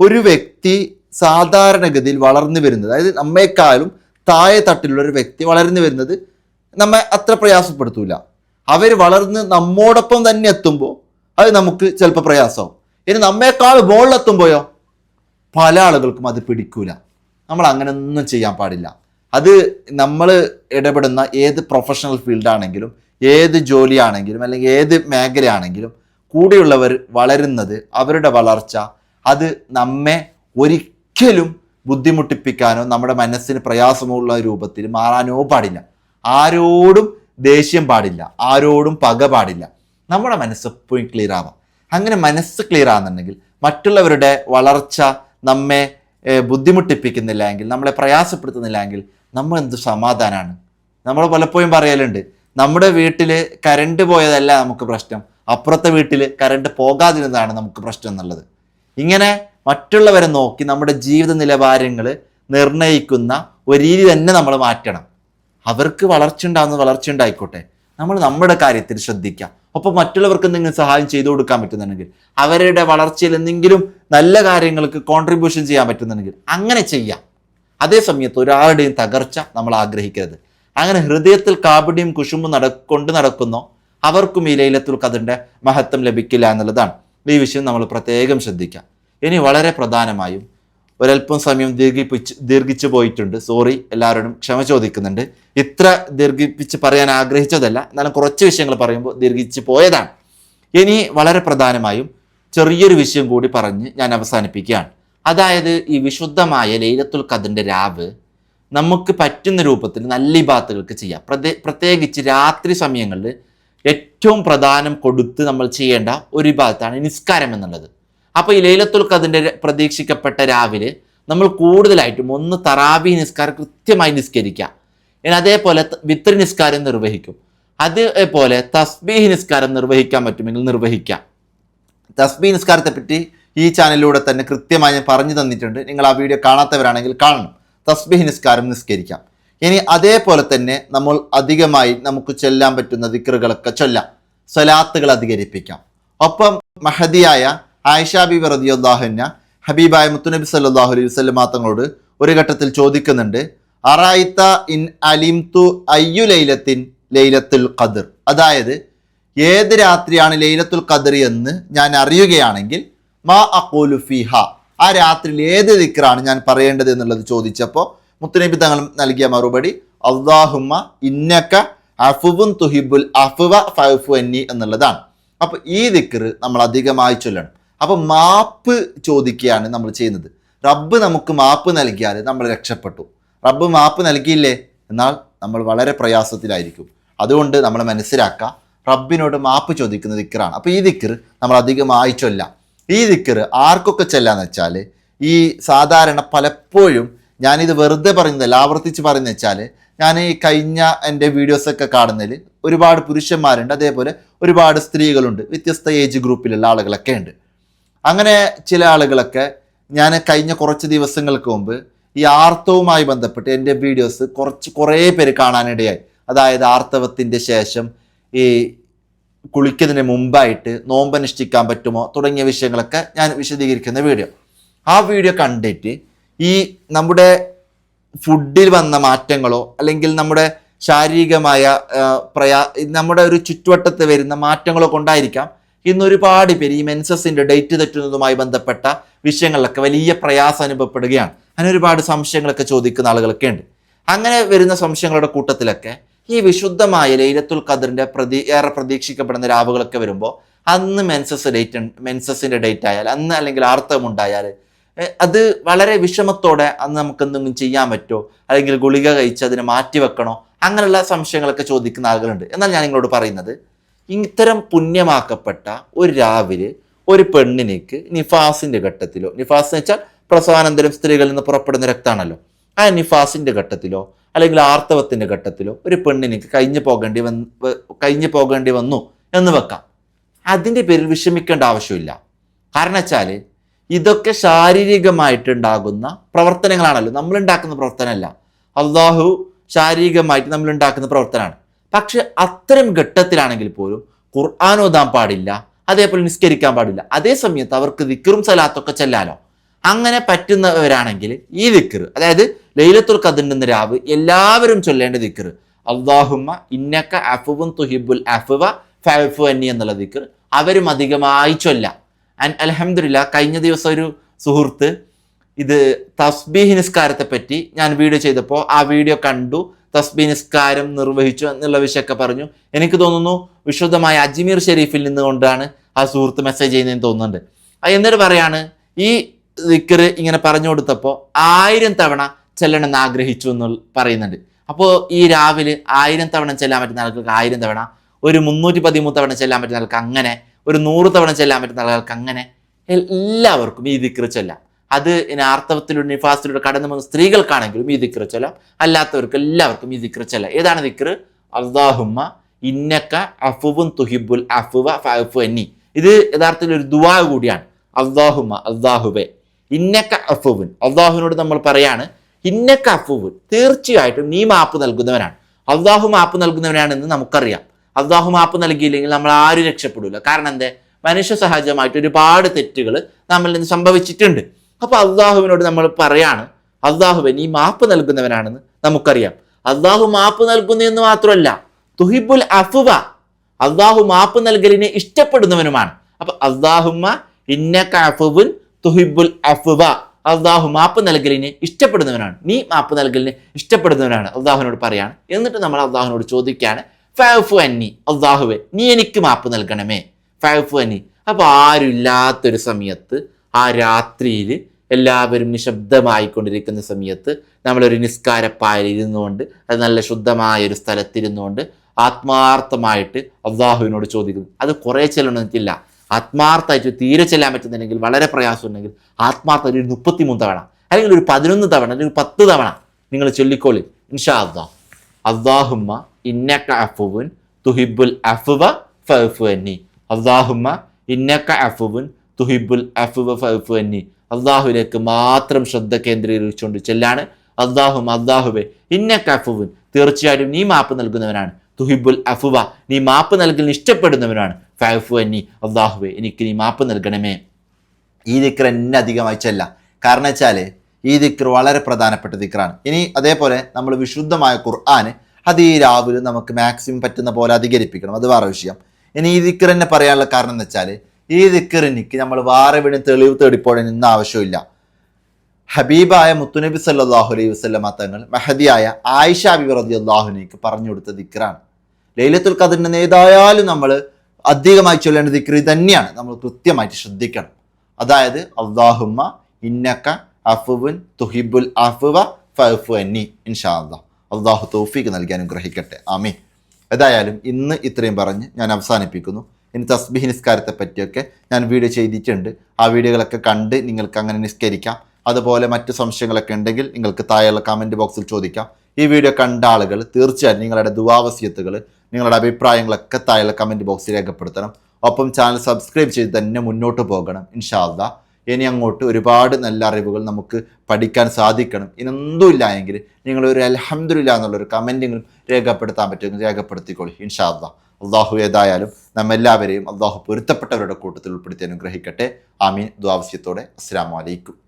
ഒരു വ്യക്തി സാധാരണഗതിയിൽ വളർന്നു വരുന്നത് അതായത് നമ്മേക്കാളും താഴെ തട്ടിലുള്ള ഒരു വ്യക്തി വളർന്നു വരുന്നത് നമ്മെ അത്ര പ്രയാസപ്പെടുത്തൂല. അവർ വളർന്ന് നമ്മോടൊപ്പം തന്നെ എത്തുമ്പോൾ അത് നമുക്ക് ചിലപ്പോൾ പ്രയാസമാവും. ഇനി നമ്മേക്കാൾ മുകളിലെത്തുമ്പോഴോ പല ആളുകൾക്കും അത് പിടിക്കൂല. നമ്മൾ അങ്ങനെ ഒന്നും ചെയ്യാൻ പാടില്ല. അത് നമ്മൾ ഇടപെടുന്ന ഏത് പ്രൊഫഷണൽ ഫീൽഡാണെങ്കിലും ഏത് ജോലിയാണെങ്കിലും അല്ലെങ്കിൽ ഏത് മേഖലയാണെങ്കിലും കൂടെയുള്ളവർ വളരുന്നത് അവരുടെ വളർച്ച അത് നമ്മെ ഒരിക്കലും ബുദ്ധിമുട്ടിപ്പിക്കാനോ നമ്മുടെ മനസ്സിന് പ്രയാസമുള്ള രൂപത്തിൽ മാറാനോ പാടില്ല. ആരോടും ദേഷ്യം പാടില്ല. ആരോടും പക പാടില്ല. നമ്മുടെ മനസ്സ് എപ്പോഴും ക്ലിയർ ആവാം. അങ്ങനെ മനസ്സ് ക്ലിയർ ആകുന്നുണ്ടെങ്കിൽ മറ്റുള്ളവരുടെ വളർച്ച നമ്മെ ബുദ്ധിമുട്ടിപ്പിക്കുന്നില്ല എങ്കിൽ നമ്മളെ പ്രയാസപ്പെടുത്തുന്നില്ല എങ്കിൽ നമ്മൾ എന്ത് സമാധാനമാണ് നമ്മൾ പലപ്പോഴും പറയലുണ്ട് നമ്മുടെ വീട്ടിൽ കരണ്ട് പോയതല്ല നമുക്ക് പ്രശ്നം. അപ്പുറത്തെ വീട്ടിൽ കരണ്ട് പോകാതിരുന്നതാണ് നമുക്ക് പ്രശ്നം എന്നുള്ളത്. ഇങ്ങനെ മറ്റുള്ളവരെ നോക്കി നമ്മുടെ ജീവിത നിലവാരങ്ങൾ നിർണയിക്കുന്ന ഒരു രീതി തന്നെ നമ്മൾ മാറ്റണം. അവർക്ക് വളർച്ച ഉണ്ടാകുന്ന വളർച്ച ഉണ്ടായിക്കോട്ടെ. നമ്മൾ നമ്മുടെ കാര്യത്തിൽ ശ്രദ്ധിക്കാം. ഒപ്പം മറ്റുള്ളവർക്ക് എന്തെങ്കിലും സഹായം ചെയ്തു കൊടുക്കാൻ പറ്റുന്നുണ്ടെങ്കിൽ അവരുടെ വളർച്ചയിൽ എന്തെങ്കിലും നല്ല കാര്യങ്ങൾക്ക് കോൺട്രിബ്യൂഷൻ ചെയ്യാൻ പറ്റുന്നുണ്ടെങ്കിൽ അങ്ങനെ ചെയ്യാം. അതേ സമയത്ത് ഒരാളുടെയും തകർച്ച നമ്മൾ ആഗ്രഹിക്കരുത്. അങ്ങനെ ഹൃദയത്തിൽ കാപടിയും കുശുമ്പും നട കൊണ്ട് നടക്കുന്നോ അവർക്കും ഈ ലൈലത്തുൽ ഖദറിന്റെ മഹത്വം ലഭിക്കില്ല എന്നുള്ളതാണ്. ഈ വിഷയം നമ്മൾ പ്രത്യേകം ശ്രദ്ധിക്കാം. ഇനി വളരെ പ്രധാനമായും ഒരല്പം സമയം ദീർഘിപ്പിച്ച് ദീർഘിച്ചു പോയിട്ടുണ്ട്. സോറി എല്ലാവരോടും ക്ഷമ ചോദിക്കുന്നുണ്ട്. ഇത്ര ദീർഘിപ്പിച്ച് പറയാൻ ആഗ്രഹിച്ചതല്ല. എന്നാലും കുറച്ച് വിഷയങ്ങൾ പറയുമ്പോൾ ദീർഘിച്ച് പോയതാണ്. ഇനി വളരെ പ്രധാനമായും ചെറിയൊരു വിഷയം കൂടി പറഞ്ഞ് ഞാൻ അവസാനിപ്പിക്കുകയാണ്. അതായത് ഈ വിശുദ്ധമായ ലൈലത്തുൽ ഖദറിന്റെ രാവ് നമുക്ക് പറ്റുന്ന രൂപത്തിൽ നല്ല ഇബാത്തുകൾക്ക് ചെയ്യാം. പ്രത്യേ പ്രത്യേകിച്ച് രാത്രി സമയങ്ങളിൽ ഏറ്റവും പ്രധാനം കൊടുത്ത് നമ്മൾ ചെയ്യേണ്ട ഒരു ഇബാത്താണ് നിസ്കാരം എന്നുള്ളത്. അപ്പോൾ ഈ ലൈലത്തുൽ ഖദറിന്റെ പ്രതീക്ഷിക്കപ്പെട്ട രാവിലെ നമ്മൾ കൂടുതലായിട്ടും ഒന്ന് തറാബി നിസ്കാരം കൃത്യമായി നിസ്കരിക്കാം ഇനി അതേപോലെ വിത്ര നിസ്കാരം നിർവഹിക്കും. അതേപോലെ തസ്ബീഹ് നിസ്കാരം നിർവഹിക്കാൻ പറ്റുമെങ്കിൽ നിർവഹിക്കാം. തസ്ബീഹ് നിസ്കാരത്തെ പറ്റി ഈ ചാനലിലൂടെ തന്നെ കൃത്യമായി ഞാൻ പറഞ്ഞു തന്നിട്ടുണ്ട്. നിങ്ങൾ ആ വീഡിയോ കാണാത്തവരാണെങ്കിൽ കാണണം. തസ്ബീഹ് നിസ്കാരം നിസ്കരിക്കാം. ഇനി അതേപോലെ തന്നെ നമ്മൾ അധികമായി നമുക്ക് ചൊല്ലാൻ പറ്റുന്ന ദിക്റുകളൊക്കെ ചൊല്ലാം. സ്വലാത്തുകൾ അധികരിപ്പിക്കാം. ഒപ്പം മഹദിയായ ആയിഷ ബി റദിയുല്ലാഹുന്ന ഹബീബായ മുത്തുനബി സല്ലാഹു അലൈഹി വസ്ലം തങ്ങളോട് ഒരു ഘട്ടത്തിൽ ചോദിക്കുന്നുണ്ട് അറായിത്ത ഇൻ അലിംതു അയ്യു ലൈലത്തിൻ ലൈലത്തുൽ ഖദർ? അതായത് ഏത് രാത്രിയാണ് ലൈലത്തുൽ ഖദർ എന്ന് ഞാൻ അറിയുകയാണെങ്കിൽ മാ അക്കോലു ഫിഹ. ആ രാത്രിയിൽ ഏത് ദിക്റാണ് ഞാൻ പറയേണ്ടത് എന്നുള്ളത് ചോദിച്ചപ്പോൾ മുത്തുനബി തങ്ങൾ നൽകിയ മറുപടി അള്ളാഹുമ്മ ഇന്നക്ക അഫുബുൻ തുഹിബുൽ അഫുവ ഫൈഫു എന്നി എന്നുള്ളതാണ്. അപ്പോൾ ഈ ദിക്ർ നമ്മൾ അധികമായി ചൊല്ലണം. അപ്പോൾ മാപ്പ് ചോദിക്കുകയാണ് നമ്മൾ ചെയ്യുന്നത്. റബ്ബ് നമുക്ക് മാപ്പ് നൽകിയാൽ നമ്മൾ രക്ഷപ്പെട്ടു. റബ്ബ് മാപ്പ് നൽകിയില്ലേ? എന്നാൽ നമ്മൾ വളരെ പ്രയാസത്തിലായിരിക്കും. അതുകൊണ്ട് നമ്മൾ മനസ്സിലാക്കുക റബ്ബിനോട് മാപ്പ് ചോദിക്കുന്ന ദിക്കറാണ്. അപ്പോൾ ഈ ദിക്കർ നമ്മൾ അധികം ചൊല്ലാം. ഈ ദിക്കർ ആർക്കൊക്കെ ചെല്ലാന്ന് വെച്ചാൽ ഈ സാധാരണ പലപ്പോഴും ഞാനിത് വെറുതെ പറയുന്നതല്ല ആവർത്തിച്ച് പറയുന്ന വെച്ചാൽ ഞാൻ ഈ കഴിഞ്ഞ എന്റെ വീഡിയോസൊക്കെ കാണുന്നതിൽ ഒരുപാട് പുരുഷന്മാരുണ്ട് അതേപോലെ ഒരുപാട് സ്ത്രീകളുണ്ട് വ്യത്യസ്ത ഏജ് ഗ്രൂപ്പിലുള്ള ആളുകളൊക്കെ ഉണ്ട്. അങ്ങനെ ചില ആളുകളൊക്കെ ഞാൻ കഴിഞ്ഞ കുറച്ച് ദിവസങ്ങൾക്ക് മുമ്പ് ഈ ആർത്തവുമായി ബന്ധപ്പെട്ട് എന്റെ വീഡിയോസ് കുറച്ച് കുറേ പേര് കാണാനിടയായി. അതായത് ആർത്തവത്തിന്റെ ശേഷം ഈ കുളിക്കുന്നതിന് മുമ്പായിട്ട് നോമ്പനുഷ്ഠിക്കാൻ പറ്റുമോ തുടങ്ങിയ വിഷയങ്ങളൊക്കെ ഞാൻ വിശദീകരിക്കുന്ന വീഡിയോ ആ വീഡിയോ കണ്ടിട്ട് ഈ നമ്മുടെ ഫുഡിൽ വന്ന മാറ്റങ്ങളോ അല്ലെങ്കിൽ നമ്മുടെ ശാരീരികമായ പ്രയാ നമ്മുടെ ഒരു ചുറ്റുവട്ടത്ത് വരുന്ന മാറ്റങ്ങളോ കൊണ്ടായിരിക്കാം ഇന്ന് ഒരുപാട് പേര് ഈ മെൻസസിന്റെ ഡേറ്റ് തെറ്റുന്നതുമായി ബന്ധപ്പെട്ട വിഷയങ്ങളിലൊക്കെ വലിയ പ്രയാസം അനുഭവപ്പെടുകയാണ്. അങ്ങനെ ഒരുപാട് സംശയങ്ങളൊക്കെ ചോദിക്കുന്ന ആളുകളൊക്കെ ഉണ്ട്. അങ്ങനെ വരുന്ന സംശയങ്ങളുടെ കൂട്ടത്തിലൊക്കെ ഈ വിശുദ്ധമായ ലൈലത്തുൽ ഖദറിന്റെ പ്രതി ഏറെ പ്രതീക്ഷിക്കപ്പെടുന്ന രാവുകളൊക്കെ വരുമ്പോൾ അന്ന് മെൻസസ് ഡേറ്റ് മെൻസസിന്റെ ഡേറ്റ് ആയാൽ അന്ന് അല്ലെങ്കിൽ ആർത്തവം ഉണ്ടായാൽ അത് വളരെ വിഷമത്തോടെ അന്ന് നമുക്ക് എന്തെങ്കിലും ചെയ്യാൻ പറ്റുമോ? അല്ലെങ്കിൽ ഗുളിക കഴിച്ച് അതിനെ മാറ്റി വെക്കണോ അങ്ങനെയുള്ള സംശയങ്ങളൊക്കെ ചോദിക്കുന്ന ആളുകളുണ്ട്. എന്നാൽ ഞാൻ നിങ്ങളോട് പറയുന്നത് ഇത്തരം പുണ്യമാക്കപ്പെട്ട ഒരു രാവിലെ ഒരു പെണ്ണിനേക്ക് നിഫാസിന്റെ ഘട്ടത്തിലോ നിഫാസ് എന്ന് വെച്ചാൽ പ്രസവാനന്തരം സ്ത്രീകളിൽ നിന്ന് പുറപ്പെടുന്ന രക്തമാണല്ലോ ആ നിഫാസിന്റെ ഘട്ടത്തിലോ അല്ലെങ്കിൽ ആർത്തവത്തിന്റെ ഘട്ടത്തിലോ ഒരു പെണ്ണിനേക്ക് കഴിഞ്ഞു പോകേണ്ടി വന്ന് കഴിഞ്ഞു പോകേണ്ടി വന്നു എന്ന് വെക്കാം. അതിന്റെ പേരിൽ വിഷമിക്കേണ്ട ആവശ്യമില്ല. കാരണം വെച്ചാൽ ഇതൊക്കെ ശാരീരികമായിട്ടുണ്ടാകുന്ന പ്രവർത്തനങ്ങളാണല്ലോ. നമ്മൾ ഉണ്ടാക്കുന്ന പ്രവർത്തനമല്ല. അള്ളാഹു ശാരീരികമായിട്ട് നമ്മൾ ഉണ്ടാക്കുന്ന പ്രവർത്തനമാണ്. പക്ഷെ അത്തരം ഘട്ടത്തിലാണെങ്കിൽ പോലും ഖുർആൻ ഓതാൻ പാടില്ല അതേപോലെ നിസ്കരിക്കാൻ പാടില്ല. അതേ സമയത്ത് അവർക്ക് ദിക്കറും സലാത്തൊക്കെ ചെല്ലാലോ? അങ്ങനെ പറ്റുന്നവരാണെങ്കിൽ ഈ ദിക്കർ അതായത് ലൈലത്തുൽ ഖദറിന്റെ രാവ് എല്ലാവരും ചൊല്ലേണ്ട ദിക്കർ അള്ളാഹുമ്മ ഇന്നക്ക അഫുവും തുഹിബുൽ അഫുവ ഫു അന്നി എന്നുള്ള ദിക്കർ അവരും അധികമായി ചൊല്ല. ആൻഡ് അലഹമില്ല കഴിഞ്ഞ ദിവസം ഒരു സുഹൃത്ത് ഇത് തസ്ബീഹ് നിസ്കാരത്തെ പറ്റി ഞാൻ വീഡിയോ ചെയ്തപ്പോൾ ആ വീഡിയോ കണ്ടു. തസ്ബീഹ് നിസ്കാരം നിർവഹിച്ചു എന്നുള്ള വിഷയമൊക്കെ പറഞ്ഞു. എനിക്ക് തോന്നുന്നു വിശുദ്ധമായ അജ്മീർ ഷെരീഫിൽ നിന്നുകൊണ്ടാണ് ആ സുഹൃത്ത് മെസ്സേജ് ചെയ്യുന്നതെന്ന് തോന്നുന്നുണ്ട്. എന്നിട്ട് പറയാണ് ഈ ദിക്കറ് ഇങ്ങനെ പറഞ്ഞു കൊടുത്തപ്പോൾ ആയിരം തവണ ചെല്ലണമെന്ന് ആഗ്രഹിച്ചു എന്ന് പറയുന്നുണ്ട്. അപ്പോൾ ഈ രാവിലെ ആയിരം തവണ ചെല്ലാൻ പറ്റുന്ന ആൾക്കാർക്ക് ആയിരം തവണ ഒരു മുന്നൂറ്റി പതിമൂന്ന് തവണ ചെല്ലാൻ പറ്റുന്ന ആൾക്ക് അങ്ങനെ ഒരു നൂറ് തവണ ചെല്ലാൻ പറ്റുന്ന ആൾക്കാർക്ക് അങ്ങനെ എല്ലാവർക്കും ഈ ദിക്കർ ചൊല്ലാം. അത് ആർത്തവത്തിലൂടെ നിഫാസിലൂടെ കടന്നു വന്ന സ്ത്രീകൾക്കാണെങ്കിലും ഈ ദിക്ർ ചൊല്ല അല്ലാത്തവർക്ക് എല്ലാവർക്കും ഈ ദിക്ർ ചൊല്ല. ഏതാണ് ദിക്ർ അള്ളാഹുമ്മ ഇന്നക്ക അഫുവും തുഹിബുൽ അഫുവ ഫഅഫു എന്നി ഇത് യഥാർത്ഥത്തിൽ ഒരു ദുവാ കൂടിയാണ്. അള്ളാഹുമ അള്ളാഹുബെ ഇന്നക്ക അഫുവിൻ. അള്ളാഹുവിനോട് നമ്മൾ പറയാണ് ഇന്നക്ക അഫുവിൻ തീർച്ചയായിട്ടും നീ മാപ്പ് നൽകുന്നവനാണ്. അള്ളാഹു മാപ്പ് നൽകുന്നവനാണെന്ന് നമുക്കറിയാം. അള്ളാഹു മാപ്പ് നൽകിയില്ലെങ്കിൽ നമ്മൾ ആരും രക്ഷപ്പെടില്ല കാരണം എന്താ? മനുഷ്യ സഹജമായിട്ട് ഒരുപാട് തെറ്റുകൾ നമ്മളിൽ നിന്ന് സംഭവിച്ചിട്ടുണ്ട്. അപ്പൊ അള്ളാഹുവിനോട് നമ്മൾ പറയാണ് അള്ളാഹുവൻ ഈ മാപ്പ് നൽകുന്നവനാണെന്ന് നമുക്കറിയാം. അള്ളാഹു മാപ്പ് നൽകുന്നു എന്ന് മാത്രമല്ല തുഹിബുൽ അഫുവ അള്ളാഹു മാപ്പ് നൽകലിനെ ഇഷ്ടപ്പെടുന്നവനുമാണ്. അപ്പൊ അള്ളാഹുമ്മ ഇന്നക അഫുവുൻ തുഹിബുൽ അഫുവ അള്ളാഹു മാപ്പ് നൽകലിനെ ഇഷ്ടപ്പെടുന്നവനാണ്. നീ മാപ്പ് നൽകലിനെ ഇഷ്ടപ്പെടുന്നവനാണ് അള്ളാഹുവിനോട് പറയാണ്. എന്നിട്ട് നമ്മൾ അള്ളാഹുവിനോട് ചോദിക്കുകയാണ് ഫാഫു അന്നി അള്ളാഹുവെ നീ എനിക്ക് മാപ്പ് നൽകണമേ. ഫാഫു അന്നി. അപ്പൊ ആരുമില്ലാത്തൊരു സമയത്ത് ആ രാത്രിയിൽ എല്ലാവരും നിശബ്ദമായിക്കൊണ്ടിരിക്കുന്ന സമയത്ത് നമ്മളൊരു നിസ്കാരപ്പായൽ ഇരുന്നുകൊണ്ട് അത് നല്ല ശുദ്ധമായ ഒരു സ്ഥലത്തിരുന്നുകൊണ്ട് ആത്മാർത്ഥമായിട്ട് അള്ളാഹുവിനോട് ചോദിക്കുന്നു. അത് കുറേ ചെല്ലണമെന്നില്ല ആത്മാർത്ഥമായിട്ട് തീരെ ചെല്ലാൻ പറ്റുന്നുണ്ടെങ്കിൽ വളരെ പ്രയാസമുണ്ടെങ്കിൽ ആത്മാർത്ഥ ഒരു മുപ്പത്തിമൂന്ന് തവണ അല്ലെങ്കിൽ ഒരു പതിനൊന്ന് തവണ അല്ലെങ്കിൽ പത്ത് തവണ നിങ്ങൾ ചൊല്ലിക്കോളി. ഇൻഷാ അള്ളാഹ് അള്ളാഹുമ്മ ഇന്നക്ക അഫുവുൻ തുഹിബുൽ അഫുവ ഫഅഫു അന്നി. അള്ളാഹുമ്മ ഇന്നക്ക അഫുവുൻ തുഹിബുൽ അഫുവ ഫഅഫു അന്നി. അള്ളാഹുവിലേക്ക് മാത്രം ശ്രദ്ധ കേന്ദ്രീകരിച്ചുകൊണ്ട് ചെല്ലാണ്. അള്ളാഹും അള്ളാഹുബെ ഇന്ന കഫുവിൻ തീർച്ചയായിട്ടും നീ മാപ്പ് നൽകുന്നവനാണ്. തുഹിബുൽ അഫുവ നീ മാപ്പ് നൽകലിന് ഇഷ്ടപ്പെടുന്നവനാണ്. ഫൈഫു അന്നി അള്ളാഹുബെ എനിക്ക് നീ മാപ്പ് നൽകണമേ. ഈ ദിക്കർ എന്നെ അധികമായി ചെല്ല. കാരണം വെച്ചാൽ ഈ ദിക്ർ വളരെ പ്രധാനപ്പെട്ട ദിക്റാണ്. ഇനി അതേപോലെ നമ്മൾ വിശുദ്ധമായ ഖുർആൻ അത് ഈ രാവിലെ നമുക്ക് മാക്സിമം പറ്റുന്ന പോലെ അധികരിപ്പിക്കണം. അത് വേറെ വിഷയം. ഇനി ഈ ദിക്ർ എന്നെ പറയാനുള്ള കാരണം എന്ന് വെച്ചാൽ ഈ ദിക്കറിനിക്ക് നമ്മൾ വേറെ വീണ് തെളിവ് തേടിപ്പോഴെ നിന്ന് ആവശ്യമില്ല. ഹബീബായ മുത്തുനബി സല്ലാഹു അലൈഹി വസ്ലമ തങ്ങൾ മെഹദിയായ ആയിഷ ബിബി റതി അള്ളാഹുനേക്ക് പറഞ്ഞു കൊടുത്ത ദിക്കറാണ്. ലൈലത്തുൽ കദറിന്റെ ഏതായാലും നമ്മൾ അധികമായി ചൊല്ലേണ്ട ദിക്കറി തന്നെയാണ്. നമ്മൾ കൃത്യമായിട്ട് ശ്രദ്ധിക്കണം. അതായത് അള്ളാഹുമ്മ ഇന്നക്ക അഫുബുൻ തുഹിബുൽ അഫുവ ഫഫു അന്നി ഇൻഷാ അള്ളാഹ് അള്ളാഹു തൗഫീക്ക് നൽകി അനുഗ്രഹിക്കട്ടെ. ആമീൻ. ഏതായാലും ഇന്ന് ഇത്രയും പറഞ്ഞ് ഞാൻ അവസാനിപ്പിക്കുന്നു. ഇനി തസ്ബിഹ് നിസ്കാരത്തെ പറ്റിയൊക്കെ ഞാൻ വീഡിയോ ചെയ്തിട്ടുണ്ട്. ആ വീഡിയോകളൊക്കെ കണ്ട് നിങ്ങൾക്ക് അങ്ങനെ നിസ്കരിക്കാം. അതുപോലെ മറ്റു സംശയങ്ങളൊക്കെ ഉണ്ടെങ്കിൽ നിങ്ങൾക്ക് താഴെയുള്ള കമന്റ് ബോക്സിൽ ചോദിക്കാം. ഈ വീഡിയോ കണ്ട ആളുകൾ തീർച്ചയായും നിങ്ങളുടെ ദുവാവസ്യത്തുകൾ നിങ്ങളുടെ അഭിപ്രായങ്ങളൊക്കെ താഴെയുള്ള കമന്റ് ബോക്സിൽ രേഖപ്പെടുത്തണം. ഒപ്പം ചാനൽ സബ്സ്ക്രൈബ് ചെയ്ത് തന്നെ മുന്നോട്ട് പോകണം ഇൻഷാല്ല ഇനി അങ്ങോട്ട് ഒരുപാട് നല്ല അറിവുകൾ നമുക്ക് പഠിക്കാൻ സാധിക്കണം. ഇനൊന്നുമില്ല എങ്കിൽ നിങ്ങളൊരു അലഹമില്ല എന്നുള്ളൊരു കമന്റെങ്കിലും രേഖപ്പെടുത്താൻ പറ്റുമെങ്കിൽ രേഖപ്പെടുത്തിക്കോളി. ഇൻഷാല്ല അള്ളാഹു ഏതായാലും നമ്മെല്ലാവരെയും അള്ളാഹു പൊരുത്തപ്പെട്ടവരുടെ കൂട്ടത്തിൽ ഉൾപ്പെടുത്തി അനുഗ്രഹിക്കട്ടെ. ആമീൻ. ദ്വാവശ്യത്തോടെ അസ്സാം വലൈക്കും